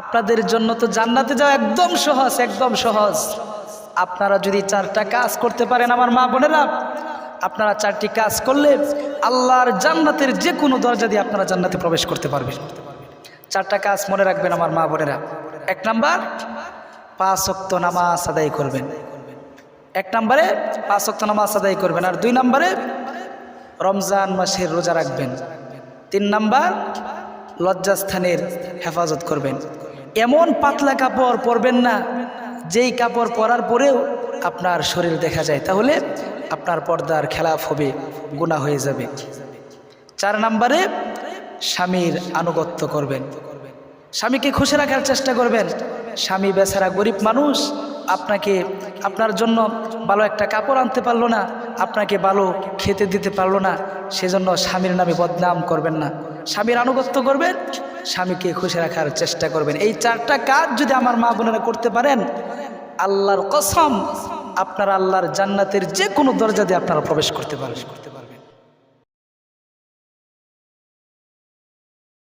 আপনাদের জন্য তো জান্নাতে যাওয়া একদম সহজ একদম সহজ। আপনারা যদি চারটা কাজ করতে পারেন আমার মা বোনেরা, আপনারা চারটি কাজ করলে আল্লাহর জান্নাতের যে কোনো দরজা দিয়ে আপনারা জান্নাতে প্রবেশ করতে পারবেন। চারটা কাজ মনে রাখবেন আমার মা বোনেরা। এক নাম্বার, পাঁচ অক্ত নামাজ আদায় করবেন। এক নাম্বারে পাঁচ অক্ত নামাজ আদায় করবেন। আর দুই নাম্বারে রমজান মাসের রোজা রাখবেন। তিন নাম্বার, লজ্জাস্থানের হেফাজত করবেন। এমন পাতলা কাপড় পরবেন না, যেই কাপড় পরার পরেও আপনার শরীর দেখা যায়, তাহলে আপনার পর্দার খেলাফ হবে গুণা হয়ে যাবে। চার নাম্বারে, স্বামীর আনুগত্য করবেন। স্বামীকে খুশি রাখার চেষ্টা করবেন। স্বামী বেচারা গরিব মানুষ আপনাকে, আপনার জন্য ভালো একটা কাপড় আনতে পারল না, আপনাকে ভালো খেতে দিতে পারল না, সেজন্য স্বামীর নামে বদনাম করবেন না। স্বামীর আনুগত্য করবেন, স্বামীকে খুশি রাখার চেষ্টা করবেন। এই চারটা কাজ যদি আমার মা বোনেরা করতে পারেন, আল্লাহর কসম, আপনারা আল্লাহর জান্নাতের যে কোনো দরজা দিয়ে আপনারা প্রবেশ করতে পারবেন